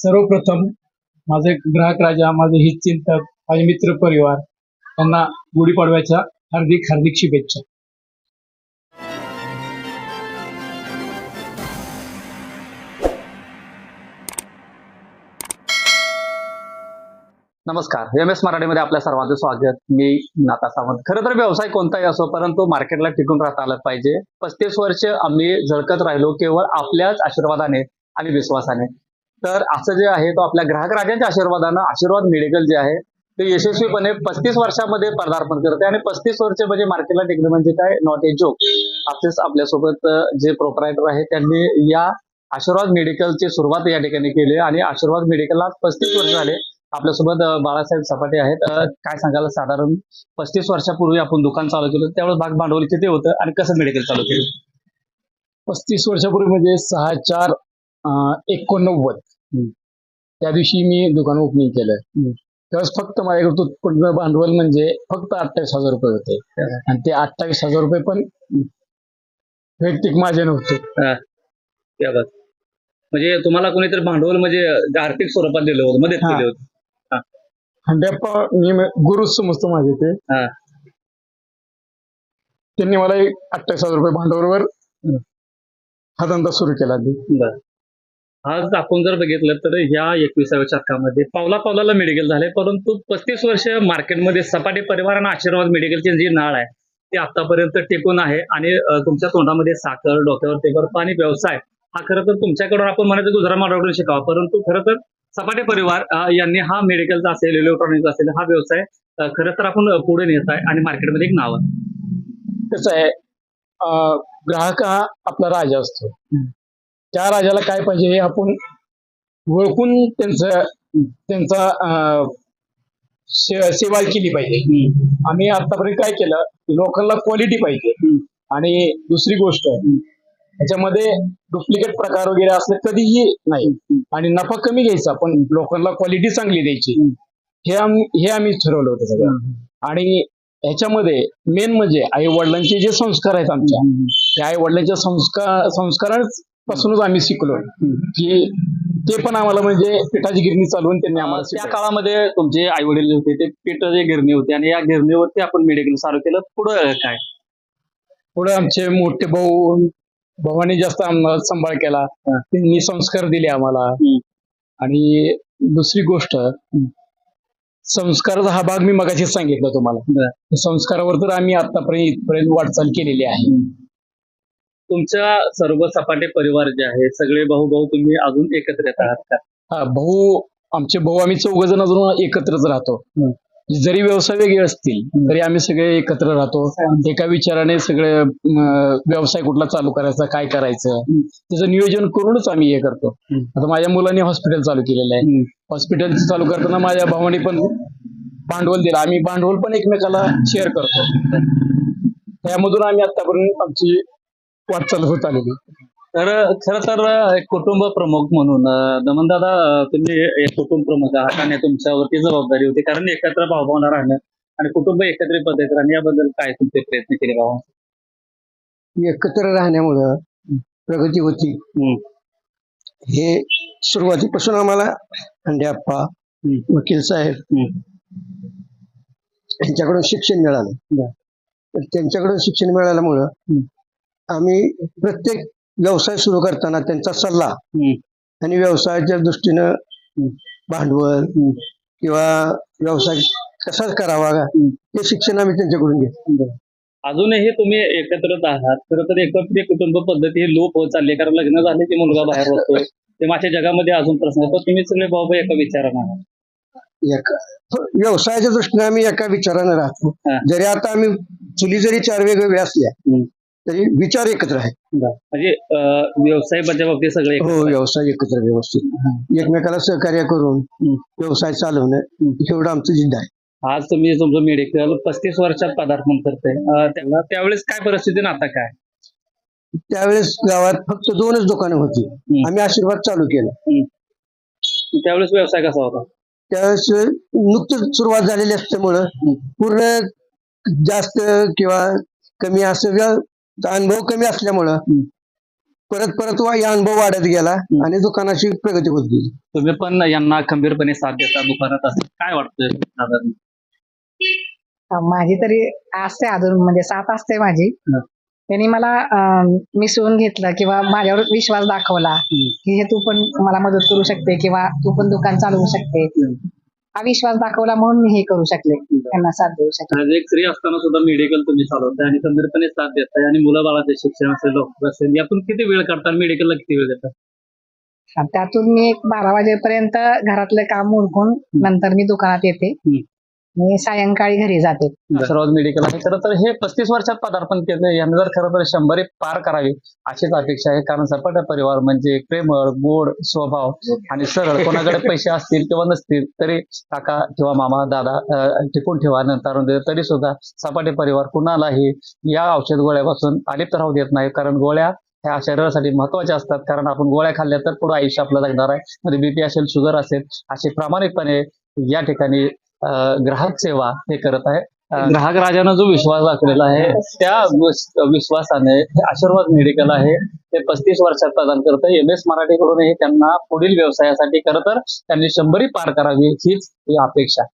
सर्वप्रथम माझे ग्राहक राजा माझे हितचिंतक माझे मित्र परिवार यांना गुढीपाडव्याच्या हार्दिक हार्दिक शुभेच्छा. नमस्कार. एम एस मराठीमध्ये आपल्या सर्वांचं स्वागत. मी नाता सावंत. खरं तर व्यवसाय कोणताही असो परंतु मार्केटला टिकून राहता आलं पाहिजे. पस्तीस वर्ष आम्ही झळकत राहिलो केवळ आपल्याच आशीर्वादाने आणि विश्वासाने. तर असं जे आहे तो आपल्या ग्राहक राजांच्या आशीर्वादानं आशीर्वाद मेडिकल जे आहे ते यशस्वीपणे पस्तीस वर्षामध्ये पदार्पण करते आणि पस्तीस वर्ष म्हणजे मार्केटला टेकणं म्हणजे काय? नॉट ए जोक असेच आपल्यासोबत जे प्रोपरायटर आहे त्यांनी या आशीर्वाद मेडिकलची सुरुवात या ठिकाणी केली आणि आशीर्वाद मेडिकलला पस्तीस वर्ष झाले. आपल्यासोबत बाळासाहेब सपाटे आहेत. काय सांगायला साधारण पस्तीस वर्षापूर्वी आपण दुकान चालू केलं त्यावेळेस भाग भांडवल किती होतं आणि कसं मेडिकल चालू केलं? पस्तीस वर्षापूर्वी म्हणजे सहा चार एकोणनव्वद. त्या दिवशी मी दुकान ओपनिंग केलं त्यावेळेस फक्त माझ्याकडे उत्पन्न भांडवल म्हणजे फक्त अठ्ठावीस हजार रुपये होते. आणि ते अठ्ठावीस हजार रुपये पण वैयक्तिक माझे नव्हते. त्या बात. म्हणजे तुम्हाला कोणीतरी भांडवल म्हणजे आर्थिक स्वरूपात दिलं होतं मदत. केली होती. हंड्याप्पा मी गुरुच समजतो माझे ते. त्यांनी मला अठ्ठावीस हजार रुपये भांडवलवर हा धंदा सुरू केला. आज आपण जर बघितलं तर ह्या एकविसाव्या शतकामध्ये पावला पावलाला मेडिकल झाले परंतु पस्तीस वर्ष मार्केटमध्ये सपाटी परिवार आणि आशीर्वाद मेडिकलची जी नाळ आहे ती आतापर्यंत टिकून आहे. आणि तुमच्या तोंडामध्ये साखर डोक्यावर ते बर्फ आणि व्यवसाय हा खरं तर तुमच्याकडून आपण म्हणायचं गुजरात मार्गावरून शिकावा. परंतु खरं तर सपाटे परिवार यांनी हा मेडिकलचा असेल इलेक्ट्रॉनिकचा असेल हा व्यवसाय खरं तर आपण पुढे नेत आहे आणि मार्केटमध्ये एक नाव आहे. कसं आहे ग्राहक हा आपला राजा असतो. त्या राजाला काय पाहिजे हे आपण ओळखून त्यांचं त्यांचा सेवा केली पाहिजे. आम्ही आतापर्यंत काय केलं लोकांना क्वालिटी पाहिजे. आणि दुसरी गोष्ट त्याच्यामध्ये डुप्लिकेट प्रकार वगैरे असले कधीही नाही. आणि नफा कमी घ्यायचा पण लोकांना क्वालिटी चांगली द्यायची. हे आम्ही हे आम्ही ठरवलं होतं सगळं. आणि ह्याच्यामध्ये मेन म्हणजे आई वडिलांचे जे संस्कार आहेत आमच्या त्या आई वडिलांच्या संस्कार संस्कारच संस्कारांपासूनच आम्ही शिकलो की ते पण आम्हाला म्हणजे पिठाची गिरणी चालवून त्यांनी आम्हाला त्या शिकवलं. काळामध्ये तुमचे आई वडील होते ते पीठ जे गिरणी होती आणि या गिरणीवरती आपण मेडिकल चालू केलं पुढं काय पुढे आमचे मोठे भाऊ भावाने जास्त आम्हाला सांभाळ केला. त्यांनी संस्कार दिले आम्हाला हम्म. आणि दुसरी गोष्ट संस्काराचा हा भाग मी मगाशीच सांगितलं तुम्हाला बरं. संस्कारावर तर आम्ही आतापर्यंत इथपर्यंत वाटचाल केलेली आहे तुमच्या सर्व सपाटे परिवार जे आहे सगळे भाऊ भाऊ तुम्ही अजून एकत्रित आहात का? हा भाऊ आमचे भाऊ आम्ही चौघ जण अजून एकत्रच राहतो. जरी व्यवसाय वेगळे असतील तरी आम्ही सगळे एकत्र राहतो. एका विचाराने सगळे व्यवसाय कुठला चालू करायचा काय करायचं त्याचं नियोजन करूनच आम्ही हे करतो. आता माझ्या मुलांनी हॉस्पिटल चालू केलेलं आहे. हॉस्पिटल चालू करताना माझ्या भावाने पण भांडवल दिलं. आम्ही भांडवल पण एकमेकाला शेअर करतो. त्यामधून आम्ही आतापर्यंत आमची वाटचाल होत आलेली. तर खरं तर एक कुटुंब प्रमुख म्हणून दमनदादा तुम्ही एक कुटुंब प्रमुख आहात आणि तुमच्यावरती जबाबदारी होती. कारण एकत्र भावभावना राहणं आणि कुटुंब एकत्रित पद्धतीत राहणं याबद्दल काय तुमचे प्रयत्न केले भाऊ एकत्र राहण्यामुळं प्रगती होती. हे सुरुवातीपासून आम्हाला अंड्याप्पा वकील साहेब यांच्याकडून शिक्षण मिळालं. त्यांच्याकडून शिक्षण मिळाल्यामुळं आम्ही प्रत्येक व्यवसाय सुरू करताना त्यांचा सल्ला आणि व्यवसायाच्या दृष्टीनं भांडवल किंवा व्यवसाय कसा करावा हे शिक्षण आम्ही त्यांच्याकडून घेतलं अजूनही तुम्ही एकत्रच आहात. खरं तर एकत्रित कुटुंब पद्धती ही लोप होत चालली. कारण लग्न झाले की मुलगा बाहेर होतोय ते माझ्या जगामध्ये अजून प्रश्न. पण तुम्ही सगळे भाऊ एका विचारानं आहात. एका व्यवसायाच्या दृष्टीने आम्ही एका विचारानं राहतो. हा. जरी आता आम्ही चुली जरी चार वेगवेगळ्या असल्या तरी विचार एकत्र आहे. म्हणजे अं, व्यवसायाच्या बाबतीत सगळे हो व्यवसाय एकत्र व्यवस्थित. एकमेकाला सहकार्य करून. व्यवसाय चालवणं एवढं आमचं जिद्द आहे. आज तुम्ही तुमचं मेडिकल पस्तीस वर्षात पदार्पण करते त्यावेळेस काय परिस्थिती आणि आता काय? त्यावेळेस गावात फक्त दोनच दुकानं होती. आम्ही आशीर्वाद चालू केलं. त्यावेळेस व्यवसाय कसा होता? त्यावेळेस नुकतीच सुरुवात झालेली असल्यामुळं पूर्ण जास्त किंवा कमी असं अनुभव कमी असल्यामुळं परत परत वा- या अनुभव वाढत गेला. आणि दुकानाची प्रगती होत गेली तुम्ही पण यांना खंबीरपणे साथ देता दुकानात असं काय वाटतंय माझी तरी असते अजून म्हणजे साथ असते माझी हं. त्यांनी मला अं, मिसळून घेतलं किंवा माझ्यावर विश्वास दाखवला. की हे तू पण मला मदत करू शकते किंवा तू पण दुकान चालवू शकते हा विश्वास दाखवला म्हणून मी हे करू शकले. त्यांना साथ देऊ शकले. आज एक स्त्री असताना सुद्धा मेडिकल तुम्ही चालवताय आणि खंबीरपणे साथ देताय आणि मुलं बाळाचे शिक्षण असेल डॉक्टर असेल यातून किती वेळ काढता मेडिकलला किती वेळ देतात त्यातून मी एक बारा वाजेपर्यंत घरातलं काम उरकून नंतर मी दुकानात येते. मी सायंकाळी घरी जाते. आशीर्वाद मेडिकल आहे. खरं तर हे पस्तीस वर्षात पदार्पण केलं यांनी जर खरं तर शंभर एक पार करावी अशीच अपेक्षा आहे. कारण सपाटा परिवार म्हणजे प्रेमळ गोड स्वभाव आणि सरळ. कोणाकडे पैसे असतील किंवा नसतील तरी काका किंवा मामा दादा टिकून ठेवा. नंतर तरी सुद्धा सपाटे परिवार कुणालाही या औषध गोळ्यापासून अलिप्त राहू देत नाही. कारण गोळ्या ह्या शरीरासाठी महत्त्वाच्या असतात. कारण आपण गोळ्या खाल्ल्या तर पुढे आयुष्य आपलं जगणार आहे. मध्ये बीपी असेल शुगर असेल असे प्रामाणिकपणे या ठिकाणी ग्राहक सेवा हे करत आहे. ग्राहक राजानं जो विश्वास दाखवलेला आहे त्या विश्वासाने आशीर्वाद मेडिकल आहे ते पस्तीस वर्षात प्रदान करतं. एम एस मराठीकडूनही त्यांना पुढील व्यवसायासाठी खरं तर त्यांनी शंभरी पार करावी हीच ही अपेक्षा